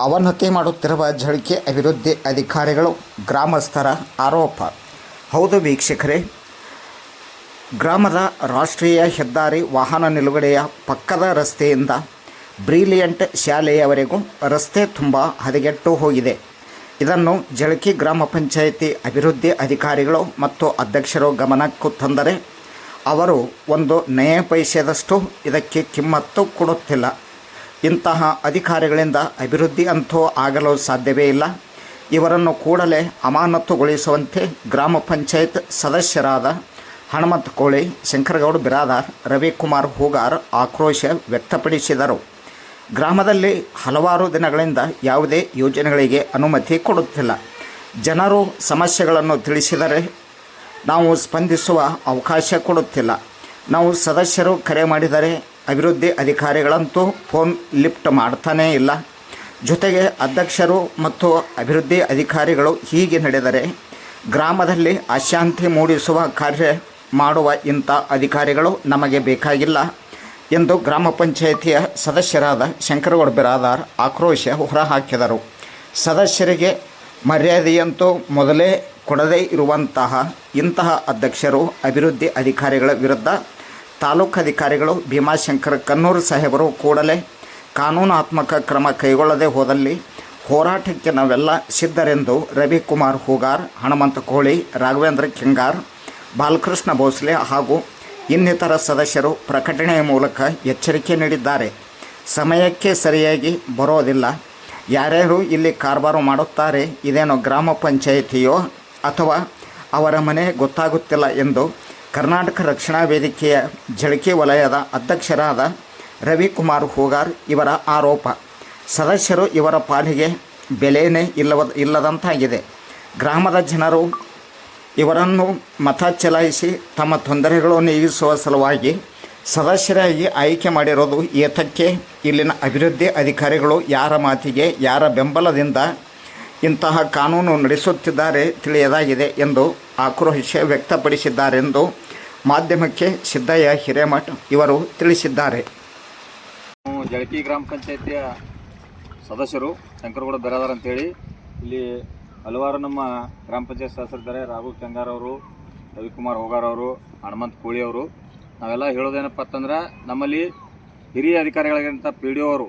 ಅವನತಿ ಮಾಡುತ್ತಿರುವ ಜಳಿಕೆ ಅಭಿವೃದ್ಧಿ ಅಧಿಕಾರಿಗಳು ಗ್ರಾಮಸ್ಥರ ಆರೋಪ. ಹೌದು ವೀಕ್ಷಕರೇ, ಗ್ರಾಮದ ರಾಷ್ಟ್ರೀಯ ಹೆದ್ದಾರಿ ವಾಹನ ನಿಲುಗಡೆಯ ಪಕ್ಕದ ರಸ್ತೆಯಿಂದ ಬ್ರಿಲಿಯಂಟ್ ಶಾಲೆಯವರೆಗೂ ರಸ್ತೆ ತುಂಬ ಹದಗೆಟ್ಟು ಹೋಗಿದೆ. ಇದನ್ನು ಜಳಕಿ ಗ್ರಾಮ ಪಂಚಾಯಿತಿ ಅಭಿವೃದ್ಧಿ ಅಧಿಕಾರಿಗಳು ಮತ್ತು ಅಧ್ಯಕ್ಷರು ಗಮನಕ್ಕೂ ತಂದರೆ ಅವರು ಒಂದು ನಯ ಪೈಸೆದಷ್ಟು ಇದಕ್ಕೆ ಕಿಮ್ಮತ್ತು ಕೊಡುತ್ತಿಲ್ಲ. ಇಂತಹ ಅಧಿಕಾರಿಗಳಿಂದ ಅಭಿವೃದ್ಧಿ ಅಂತೂ ಆಗಲು ಸಾಧ್ಯವೇ ಇಲ್ಲ. ಇವರನ್ನು ಕೂಡಲೇ ಅಮಾನತುಗೊಳಿಸುವಂತೆ ಗ್ರಾಮ ಪಂಚಾಯತ್ ಸದಸ್ಯರಾದ ಹನುಮಂತ ಕೋಳಿ, ಶಂಕರಗೌಡ ಬಿರಾದಾರ್, ರವಿಕುಮಾರ್ ಹೂಗಾರ್ ಆಕ್ರೋಶ ವ್ಯಕ್ತಪಡಿಸಿದರು. ಗ್ರಾಮದಲ್ಲಿ ಹಲವಾರು ದಿನಗಳಿಂದ ಯಾವುದೇ ಯೋಜನೆಗಳಿಗೆ ಅನುಮತಿ ಕೊಡುತ್ತಿಲ್ಲ. ಜನರು ಸಮಸ್ಯೆಗಳನ್ನು ತಿಳಿಸಿದರೆ ನಾವು ಸ್ಪಂದಿಸುವ ಅವಕಾಶ ಕೊಡುತ್ತಿಲ್ಲ. ನಾವು ಸದಸ್ಯರು ಕರೆ ಮಾಡಿದರೆ ಅಭಿವೃದ್ಧಿ ಅಧಿಕಾರಿಗಳಂತೂ ಫೋನ್ ಲಿಫ್ಟ್ ಮಾಡ್ತಾನೇ ಇಲ್ಲ. ಜೊತೆಗೆ ಅಧ್ಯಕ್ಷರು ಮತ್ತು ಅಭಿವೃದ್ಧಿ ಅಧಿಕಾರಿಗಳು ಹೀಗೆ ನಡೆದರೆ ಗ್ರಾಮದಲ್ಲಿ ಅಶಾಂತಿ ಮೂಡಿಸುವ ಕಾರ್ಯ ಮಾಡುವ ಇಂಥ ಅಧಿಕಾರಿಗಳು ನಮಗೆ ಬೇಕಾಗಿಲ್ಲ ಎಂದು ಗ್ರಾಮ ಪಂಚಾಯಿತಿಯ ಸದಸ್ಯರಾದ ಶಂಕರಗೌಡ ಬಿರಾದಾರ್ ಆಕ್ರೋಶ ಹೊರಹಾಕಿದರು. ಸದಸ್ಯರಿಗೆ ಮರ್ಯಾದೆಯಂತೂ ಮೊದಲೇ ಕೊಡದೇ ಇರುವಂತಹ ಇಂತಹ ಅಧ್ಯಕ್ಷರು ಅಭಿವೃದ್ಧಿ ಅಧಿಕಾರಿಗಳ ವಿರುದ್ಧ ತಾಲೂಕು ಅಧಿಕಾರಿಗಳು ಭೀಮಾಶಂಕರ ಕನ್ನೂರು ಸಾಹೇಬರು ಕೂಡಲೇ ಕಾನೂನಾತ್ಮಕ ಕ್ರಮ ಕೈಗೊಳ್ಳದೆ ಹೋದಲ್ಲಿ ಹೋರಾಟಕ್ಕೆ ನಾವೆಲ್ಲ ಸಿದ್ಧರೆಂದು ರವಿಕುಮಾರ್ ಹೂಗಾರ್, ಹನುಮಂತ ಕೋಳಿ, ರಾಘವೇಂದ್ರ ಕೆಂಗಾರ್, ಬಾಲಕೃಷ್ಣ ಭೋಸ್ಲೆ ಹಾಗೂ ಇನ್ನಿತರ ಸದಸ್ಯರು ಪ್ರಕಟಣೆಯ ಮೂಲಕ ಎಚ್ಚರಿಕೆ ನೀಡಿದ್ದಾರೆ. ಸಮಯಕ್ಕೆ ಸರಿಯಾಗಿ ಬರೋದಿಲ್ಲ. ಯಾರ್ಯಾರು ಇಲ್ಲಿ ಕಾರ್ಬಾರು ಮಾಡುತ್ತಾರೆ, ಇದೇನೋ ಗ್ರಾಮ ಪಂಚಾಯಿತಿಯೋ ಅಥವಾ ಅವರ ಮನೆ ಗೊತ್ತಾಗುತ್ತಿಲ್ಲ ಎಂದು ಕರ್ನಾಟಕ ರಕ್ಷಣಾ ವೇದಿಕೆಯ ಜಳಿಕೆ ವಲಯದ ಅಧ್ಯಕ್ಷರಾದ ರವಿಕುಮಾರ್ ಹೂಗಾರ್ ಇವರ ಆರೋಪ. ಸದಸ್ಯರು ಇವರ ಪಾಲಿಗೆ ಬೆಲೆಯೇ ಇಲ್ಲವ, ಇಲ್ಲದಂತಾಗಿದೆ. ಗ್ರಾಮದ ಜನರು ಇವರನ್ನು ಮತ ಚಲಾಯಿಸಿ ತಮ್ಮ ತೊಂದರೆಗಳನ್ನು ನೀಗಿಸುವ ಸಲುವಾಗಿ ಸದಸ್ಯರಾಗಿ ಆಯ್ಕೆ ಮಾಡಿರೋದು ಏತಕ್ಕೆ ಇಲ್ಲಿನ ಅಭಿವೃದ್ಧಿ ಅಧಿಕಾರಿಗಳು ಯಾರ ಮಾತಿಗೆ, ಯಾರ ಬೆಂಬಲದಿಂದ ಇಂತಹ ಕಾನೂನು ನಡೆಸುತ್ತಿದ್ದಾರೆ ತಿಳಿಯದಾಗಿದೆ ಎಂದು ಆಕ್ರೋಶ ವ್ಯಕ್ತಪಡಿಸಿದ್ದಾರೆಂದು ಮಾಧ್ಯಮಕ್ಕೆ ಸಿದ್ದಯ್ಯ ಹಿರೇಮಠ ಇವರು ತಿಳಿಸಿದ್ದಾರೆ. ಜಳಕಿ ಗ್ರಾಮ ಪಂಚಾಯತಿಯ ಸದಸ್ಯರು ಶಂಕರಗೌಡ ಬೆರಾದಾರ್ ಅಂತೇಳಿ. ಇಲ್ಲಿ ಹಲವಾರು ನಮ್ಮ ಗ್ರಾಮ ಪಂಚಾಯತ್ ಸದಸ್ಯರಿದ್ದಾರೆ. ರಾಘು ಕೆಂಗಾರ್ ಅವರು, ರವಿಕುಮಾರ್ ಹೋಗಾರ ಅವರು, ಹನುಮಂತ್ ಕೋಳಿ ಅವರು. ನಾವೆಲ್ಲ ಹೇಳೋದೇನಪ್ಪ ಅಂತಂದ್ರೆ, ನಮ್ಮಲ್ಲಿ ಹಿರಿಯ ಅಧಿಕಾರಿಗಳಿಗಿಂತ ಪಿ ಡಿ ಅವರು,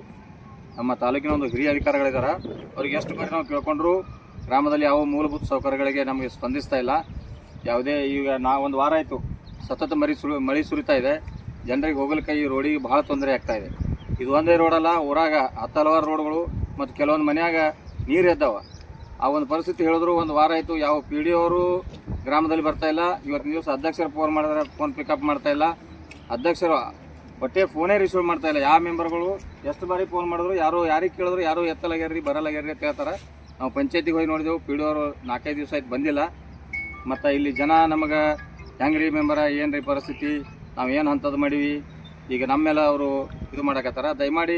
ನಮ್ಮ ತಾಲೂಕಿನ ಒಂದು ಹಿರಿಯ ಅಧಿಕಾರಿಗಳಿದ್ದಾರೆ. ಅವ್ರಿಗೆ ಎಷ್ಟು ಬಾರಿ ನಾವು ಕೇಳ್ಕೊಂಡ್ರು, ಗ್ರಾಮದಲ್ಲಿ ಯಾವ ಮೂಲಭೂತ ಸೌಕರ್ಯಗಳಿಗೆ ನಮಗೆ ಸ್ಪಂದಿಸ್ತಾ ಇಲ್ಲ. ಯಾವುದೇ ಈಗ ನಾ ಒಂದು ವಾರ ಆಯಿತು. ಸತತ ಮರಿ ಸುರು ಮಳೆ ಸುರಿತಾ ಇದೆ. ಜನರಿಗೆ ಹೋಗಲಿಕ್ಕೆ ಈ ರೋಡಿಗೆ ಭಾಳ ತೊಂದರೆ ಆಗ್ತಾ ಇದೆ. ಇದು ಒಂದೇ ರೋಡಲ್ಲ ಊರಾಗ ಹತ್ತು ಹಲವಾರು ರೋಡ್ಗಳು ಮತ್ತು ಕೆಲವೊಂದು ಮನೆಯಾಗ ನೀರು ಎದ್ದಾವ. ಆ ಒಂದು ಪರಿಸ್ಥಿತಿ ಹೇಳಿದ್ರು, ಒಂದು ವಾರ ಆಯಿತು, ಯಾವ ಪಿ ಡಿ ಅವರು ಗ್ರಾಮದಲ್ಲಿ ಬರ್ತಾ ಇಲ್ಲ. ಇವತ್ತಿನ ದಿವಸ ಅಧ್ಯಕ್ಷರು ಫೋನ್ ಮಾಡಿದ್ರೆ ಫೋನ್ ಪಿಕಪ್ ಮಾಡ್ತಾ ಇಲ್ಲ. ಅಧ್ಯಕ್ಷರು ಒಟ್ಟೆ ಫೋನೇ ರಿಸೀವ್ ಮಾಡ್ತಾ ಇಲ್ಲ. ಯಾವ ಮೆಂಬರ್ಗಳು ಎಷ್ಟು ಬಾರಿ ಫೋನ್ ಮಾಡಿದ್ರು, ಯಾರು ಯಾರಿಗೆ ಕೇಳಿದ್ರು, ಯಾರು ಎತ್ತಲಾಗ್ಯಾರ್ರಿ, ಬರಲಾಗ್ಯಾರ್ರಿ ಅಂತ ಹೇಳ್ತಾರೆ. ನಾವು ಪಂಚಾಯತಿಗೆ ಹೋಗಿ ನೋಡಿದೆವು ಪಿ ಡಿ ಅವರು ನಾಲ್ಕೈದು ದಿವಸ ಆಯ್ತು ಬಂದಿಲ್ಲ. ಮತ್ತು ಇಲ್ಲಿ ಜನ ನಮಗೆ ಹೆಂಗ್ರಿ ಮೆಂಬರ ಏನು ರೀ ಪರಿಸ್ಥಿತಿ? ನಾವು ಏನು ಹಂತದ್ದು ಮಾಡೀವಿ? ಈಗ ನಮ್ಮೆಲ್ಲ ಮೇಲೆ ಅವರು ಇದು ಮಾಡಕತ್ತಾರ. ದಯಮಾಡಿ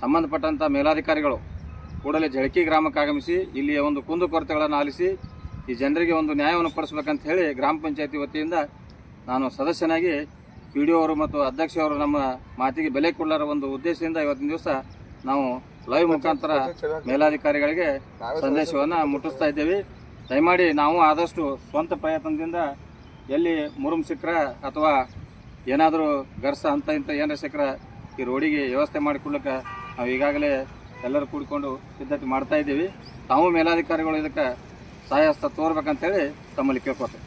ಸಂಬಂಧಪಟ್ಟಂಥ ಮೇಲಾಧಿಕಾರಿಗಳು ಕೂಡಲೇ ಜಳಕಿ ಗ್ರಾಮಕ್ಕೆ ಆಗಮಿಸಿ, ಇಲ್ಲಿಯ ಒಂದು ಕುಂದುಕೊರತೆಗಳನ್ನು ಆಲಿಸಿ, ಈ ಜನರಿಗೆ ಒಂದು ನ್ಯಾಯವನ್ನು ಕೊಡಿಸ್ಬೇಕಂತ ಹೇಳಿ ಗ್ರಾಮ ಪಂಚಾಯತಿ ವತಿಯಿಂದ ನಾನು ಸದಸ್ಯನಾಗಿ ಪಿ ಡಿ ಅವರು ಮತ್ತು ಅಧ್ಯಕ್ಷರು ನಮ್ಮ ಮಾತಿಗೆ ಬೆಲೆ ಕೊಡಲಾರ ಒಂದು ಉದ್ದೇಶದಿಂದ ಇವತ್ತಿನ ದಿವಸ ನಾವು ಲೈವ್ ಮುಖಾಂತರ ಮೇಲಾಧಿಕಾರಿಗಳಿಗೆ ಸಂದೇಶವನ್ನು ಮುಟ್ಟಿಸ್ತಾ ಇದ್ದೇವೆ. ದಯಮಾಡಿ ನಾವು ಆದಷ್ಟು ಸ್ವಂತ ಪ್ರಯತ್ನದಿಂದ ಎಲ್ಲಿ ಮುರುಮ್ ಸಿಕ್ಕರ ಅಥವಾ ಏನಾದರೂ ಗರ್ಸ ಅಂತ ಇಂಥ ಏನಾರ ಸಿಕ್ಕರ ಈ ರೋಡಿಗೆ ವ್ಯವಸ್ಥೆ ಮಾಡಿಕೊಡ್ಲಿಕ್ಕೆ ನಾವು ಈಗಾಗಲೇ ಎಲ್ಲರೂ ಕೂಡಿಕೊಂಡು ಸಿದ್ಧತೆ ಮಾಡ್ತಾ ಇದ್ದೀವಿ. ತಾವು ಮೇಲಾಧಿಕಾರಿಗಳು ಇದಕ್ಕೆ ಸಹಾಯಸ್ತ ತೋರ್ಬೇಕಂತೇಳಿ ತಮ್ಮಲ್ಲಿ ಕೇಳ್ಕೊತೇವೆ